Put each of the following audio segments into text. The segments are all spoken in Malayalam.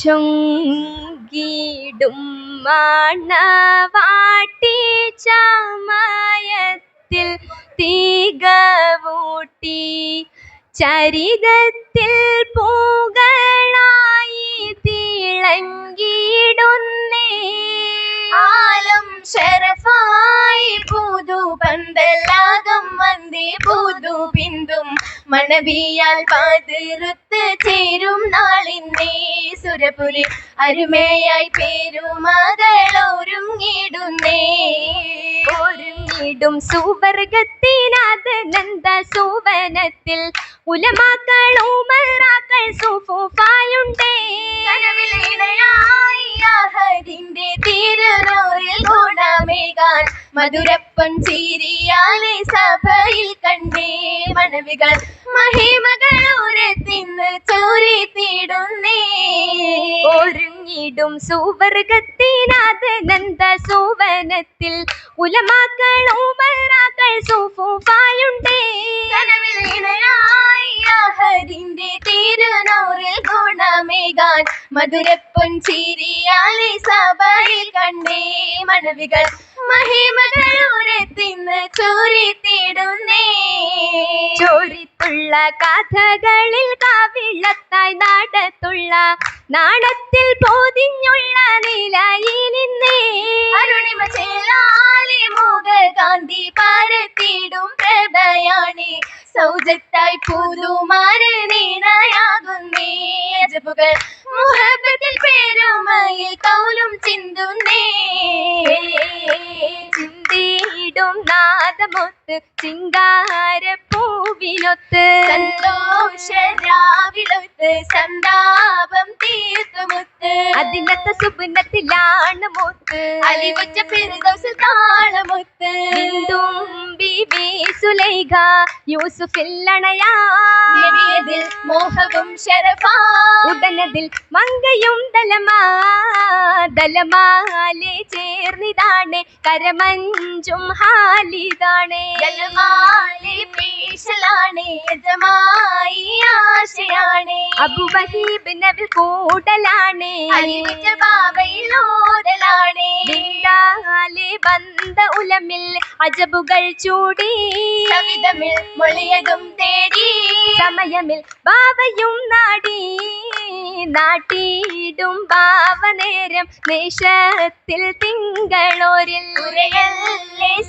ചൊങ്കിടും മണവാട്ടി ചമയത്തിൽ തികവൂട്ടി. ചരിതത്തിൽ പൂകളായി തിളങ്ങിടുന്നേ ആലം ശരഫായി പുതു പന്തലാകം വന്ദേ. പുതു ബിന്ദും മണവിയാൽ പാതിരുത്ത് ചേരും നാളിന്നേ സുരപുരി അരുമയായി പേരുമകളൊരുങ്ങിടുന്നേ ഒരുങ്ങിടും സുവർഗത്തിനത് നന്ദ സുവനത്തിൽ. ഉലമാക്കൾ ഉമറാക്കൾ സുഫുഫായുണ്ടേ. ആഹദിന്റെ തിരുനൂറിൽ ഗുണമേകാൻ മധുരപ്പൻ ചീരിയാലെ സഭയിൽ കണ്ടേ മണവികൾ മഹിമകളൂരത്തിന്ന് ചോരി തീടുന്നേ ഒരുങ്ങിടും സുവർഗത്തിനത് നന്ദ സുവനത്തിൽ. ഉലമാക്കൾ ഉമറാക്കൾ സുഫുഫായുണ്ടേ തിരുനൂറിൽ ഗുണമേകാൻ. മധുരപ്പൊൻ ചീരിയാലെ സഭയിൽ കണ്ടേ മണവികൾ. മഹിമകളൂരത്തിന്ന് ചോരി തീടുന്നേ ചോരിത്തുള്ള കഥകളിൽ കവിളത്തായി നാടത്തുള്ള നാണത്തിൽ പൊതിഞ്ഞുള്ള നിലയിലിന്നേ അരുണിമ ചേലാലി മൂക കാന്തി പരത്തിടും പ്രഭയാണി. സൗജത്തായി പുതുമാര് നീണയാകുന്നേ. അജബുകൾ മുഹബത്തിൽ പേരുമയിൽ കൗലും ചിന്തുന്നേ. നാദമൊത്ത് ചിങ്കാര പൂവിനൊത്ത് സന്തോഷരാവിലൊത്ത് സന്താപം തീർത്തുമൊത്ത്. അതിലത്തെ സുബിനത്തിലാണ് മുത്ത് അലിവച്ച പെരുദോസിൽ താളമുത്ത് തുമ്പി സുലൈഖ യൂസുഫില്ലണയാ മോഹവും ശരഫാ ഉടനതിൽ മങ്കയും ദലമാ ദലമാലെ ചേർന്നിതാണ്. കരമഞ്ചും ഹാലിതാണ്. ജലമാലി പേശലാണ് യജമായി ആശയാണ്. അബു വഹീബ് നബിൽ കൂടലാണ്. അലിവിച്ച ബാബയിൽ ഓടലാണ്. ബിന്ദാലെ ബന്ദ ഉലമിൽ അജബുകൾ ചൂടി. കവിതമിൽ മൊഴിയതും തേടി. സമയമിൽ ബാവയും നാടി നാട്ടിയിടും പാവനേരം. നേശത്തിൽ തിങ്കളോരിൽ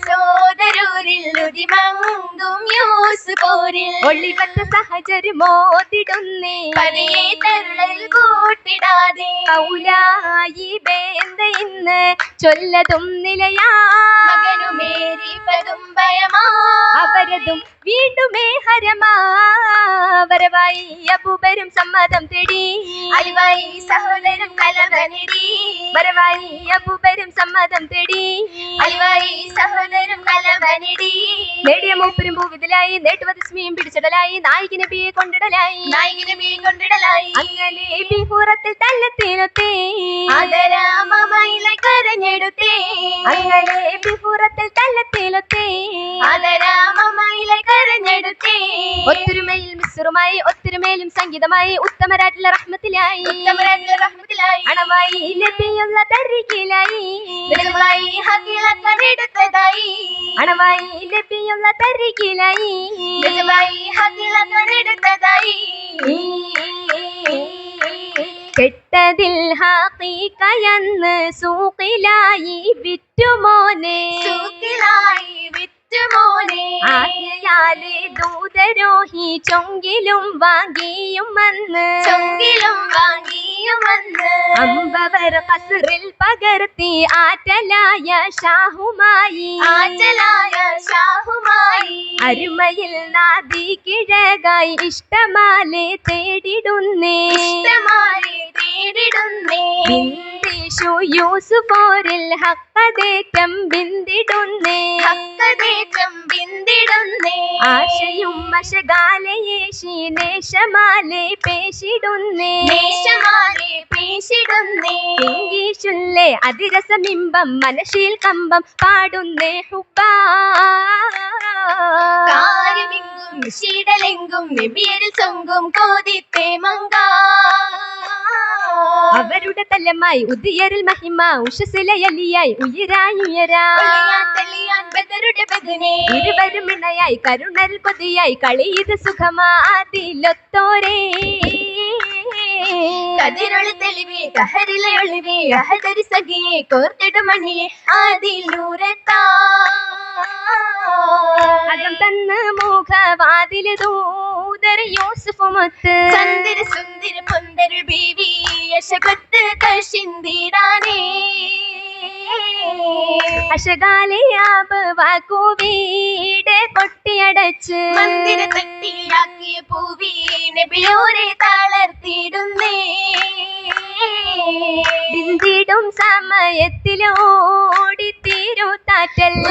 സോദരൂരിൽ ഉതിമങ്കും യൂസ് പോരിൽ ഒളിവത്ത സഹചര് മോതിടുന്നേ. പതിയെ തള്ളൽ കൂട്ടിടാതെ. കൗലായി വേന്ത ഇന്ന് ചൊല്ലതും നിലയാ. മകനുമേരി പതുമ്പയമാ. അവരതും വീണ്ടുമേ ഹരമാ. വരവായി അബുബരും സമ്മതം തേടി. അലിവായി സഹോദരം കലവനിടി. വരവായി അബുബരും സമ്മതം തേടി. അലിവായി സഹോദരം കലവനിടി. നേടിയ മൂപ്പരും ഭൂവിതലായി നേട്ടുവതസ്മിയും പിടിച്ചിടലായി. നായിക നബിയെ കൊണ്ടിടലായി. നായികനെ മീ കൊണ്ടിടലായി. അങ്ങനെ ബിഹുറത്തിൽ തല്ലത്തിനൊത്തേ അതരാമയിലെ കരഞ്ഞെടുത്തേ. അങ്ങനെ ബിഹുറത്തിൽ തല്ലത്തിലൊത്തേ അതരാമയിലെ കരഞ്ഞെടുത്തേ. ഒത്തൊരുമയിൽ മിസ്റുമായി ഒത്തൊരുമയിലും സംഗീതമായി ഉത്തമരായിട്ടുള്ള റഹ്മത്തിലായി. ഉത്തമരാജിലെ റഹ്മത്തിലായി. അണവായി ലഭ്യുള്ള തരികിലായി. ദൃഢമായി ഹക്കിളക്കനെടുത്തതായി അണവായി ലഭ്യുള്ള തരികിലായി. ദൃഢമായി ഹക്കിളക്കനെടുത്തതായി കെട്ടതിൽ ഹാക്കിക്കയെന്ന് സൂക്കിലായി വിറ്റുമോനെ. സൂക്കിലായി വിറ്റുമോനെ ആകയാലെ ദൂതരോഹി ചൊങ്കിലും വാങ്ങിയും വന്ന്. ചൊങ്കിലും വാങ്ങിയും വന്ന്. അമ്പവർ കസറിൽ പകർത്തി ആറ്റലായ ഷാഹുമായി. ആറ്റലായ ഷാഹുമായി. അരുമയിൽ നാദി കിഴകായി ഇഷ്ടമാലെ തേടിടുന്നേ. ഇഷ്ടമാലെ തേടിടുന്നേ. ബിന്ദിഷു യൂസുഫോരിൽ ഹക്കതേറ്റം ബിന്ദിടുന്നേ ഹക്കതേറ്റം ബിന്ദിടുന്നേ ആശയും മശകാലയേശി നേശമാലെ പേശിടുന്നേ. നേശമാലെ പേശിടുന്നേ. ഇംഗീഷുല്ലേ അതിരസമിമ്പം മനശീൽ കമ്പം പാടുന്നേ ഹുബാ കാരുമിങ്കും ശീടലെങ്കും നബിയരിൽ സൊങ്കും കോതിത്തേ മങ്ക. അവരുടെ തലമായി ഉദിയരിൽ മഹിമ ഉഷസിലയലിയായി ഉയരായി ഉയരാ. ഒളിയാൻ തെളിയാൻ ബദറുടെ ബദനെ. ഇരുവരും ഇണയായി കരുണൽ കൊതിയായി കളിയത് സുഖമാതിലൊത്തോരേ കതിരൊളി തെളിവി കഹരിലെ ഒളിവി അഹദരി സഖി കോർത്തിടുമണി അതിലൂരത്താ അതം തന്ന് മുഖവാതിൽ ദൂതർ യൂസുഫുമൊത്ത്. ചന്ദിര സുന്ദര പൊന്തരു ബീവി യശകൊത്ത് കശിന്തിടാനേ അശകാലെ ആപ് വാക്കു വീട് കൊട്ടിയടച്ച് മന്ദിര സമയത്തിലോടിത്തീരോ താറ്റൽ നബിയോരെ തളർത്തിടുന്നേ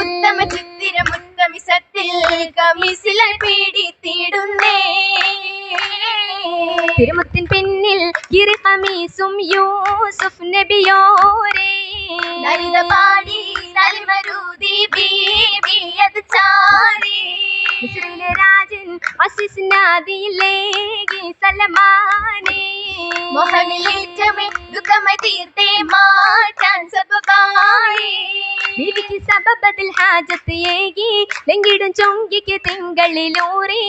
ഉത്തമ ചിത്തിര മുത്തമിസത്തിൽ കമിസില പിടിത്തിടുന്നേ തിരുമുത്തിൻ പിന്നിൽ ഗിരി കമീസും യൂസുഫ് നബിയോരെ. നരിത പാടി തലിമരൂതി ബീബി അത് ചാരി. മിസ്രിലെ രാജൻ അസിസ് നാദിയിലേകി സലമാനേ മോഹമിലേറ്റമേ ദുഃഖമായി തീർത്തേ മാറ്റാൻ സബബായി. ബീവിക്ക് സബബതിൽ ഹാജത്ത് ഏകി ലങ്കിടും ചൊങ്കിക്ക് തിങ്കളിലൂറി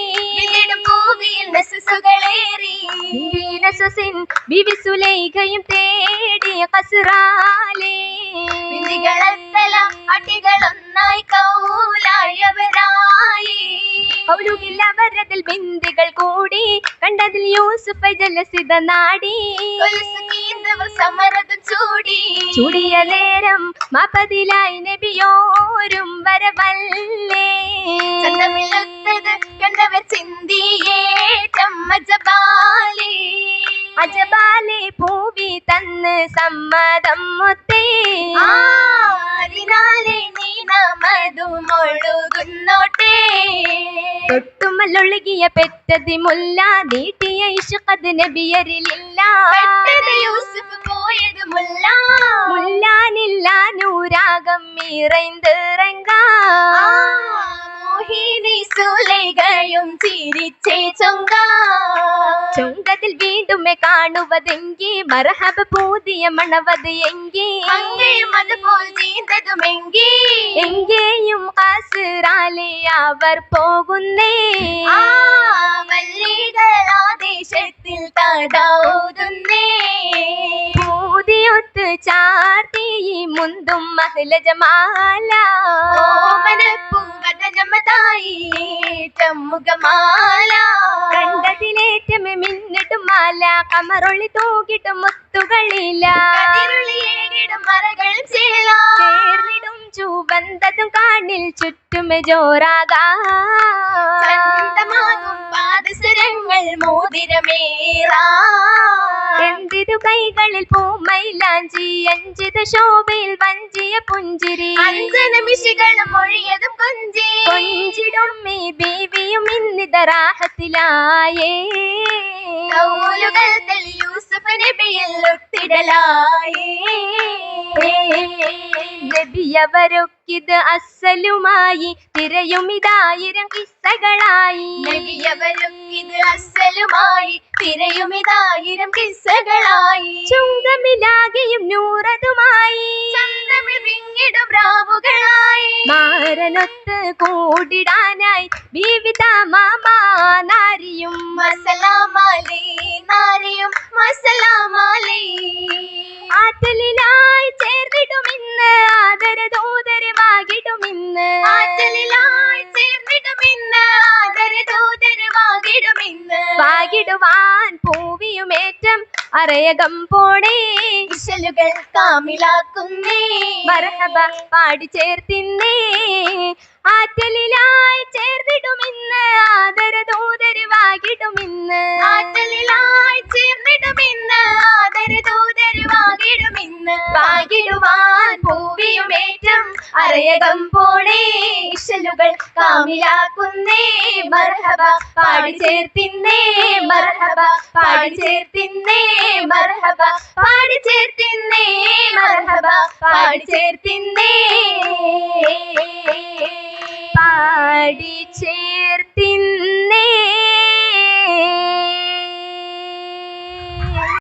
സുലൈഖയും തേടി കസുറാലേ വിധികളെത്തല കൗലുകിൽ അവരതിൽ ബിന്ദികൾ കൂടി. കണ്ടതിൽ യൂസുഫ് ജലസിത നാടി. കീന്തവർ ചൂടി. ചൂടിയ നേരം മാപ്പതിലായി നബിയോരും വരവല്ലേ മുല്ല നീട്ടിയ ഇഷുഖത് നബിയരിലില്ല. പെട്ടത് യൂസുഫ് പോയത് മുല്ല മുല്ലാനില്ല നൂരാകം മോഹിനി സുലൈകയും ചിരിച്ചേ ചൊങ്ക. ചുങ്കതിൽ വീണ്ടും കാണുവതെങ്കി മറഹബ് പൂതിയ മണവത് എങ്കി. അതുപോൽ ചെയ്തതുമെങ്കി എങ്കേയും അവർ പോകുന്നേ. ആ വല്ലികളാദേശത്തിൽ തടൗതുന്നേ പൂതിയൊത്ത് ചാർത്തി മുന്തും മഹ്ലജമാല ഓമനപ്പൂവതനമതായി ചമ്മുഖമാല കണ്ടതിലേറ്റം മിന്നിട്ടും മാല. കമറൊളി തൂക്കിട്ടും ചേർന്നിടും ചൂവന്തതും കാണിൽ ചുറ്റും ജോറാകാ പാദസരങ്ങൾ മോതിരമേറാ. എന്തിതു കൈകളിൽ പൂമൈലാഞ്ചി അഞ്ചിത് ശോഭയിൽ വഞ്ചിയ പുഞ്ചിരി. അഞ്ചനമിഷികളും മൊഴിയതും കൊഞ്ചി. കൊഞ്ചിടും ഈ ബീവിയും ഇന്നിതറാഹത്തിലായേ കൗലുകൾ തൽ യൂസുഫ് നബിയിൽ ഒട്ടിടലായി. നബിയവരൊക്കിത് അസലുമായി തിരയുമിതായിരം കിസ്സകളായി. നബിയവരൊക്കിത് അസലുമായി തിരയുമിതായിരം കിസ്സകളായി. ചുങ്കമിലാകെയും നൂറതുമായി. ചന്തമിൽ വിങ്ങിടും പ്രാവുകളായി മാരനൊത്ത് കൂടിടാനായി വിവിധ മാമാ നാരിയും മസലാമാലി നാരിയും മസലാമാലി ആറ്റലിലായി ചേർന്നിടുമിന്ന് പോണേ. ഇശലുകൾ കാമിലാക്കുന്നേ മറഹബ പാടി ചേർത്തിന്നേ. ആറ്റലിലായി ചേർന്നിടുമിന്ന് ആദരദൂതരവാകിടുമിന്ന് ആറ്റലിലായി ചേർന്നിടുമിന്ന് ആദരദൂതരവാകിടുമിന്ന് വാകിടുവാൻ പൂവിയുമേറ്റം അറയകം പോണേ. ഇശലുകൾ കാമിലാക്കുന്നേ മർഹബ പാടി ചേർത്തിന്നേ മർഹബ പാടി ചേർത്തിന്നേ മർഹബ പാടി ചേർത്തിന്നേ മർഹബ പാടി ചേർത്തിന്നേ പാടി ചേർത്തിന്നേ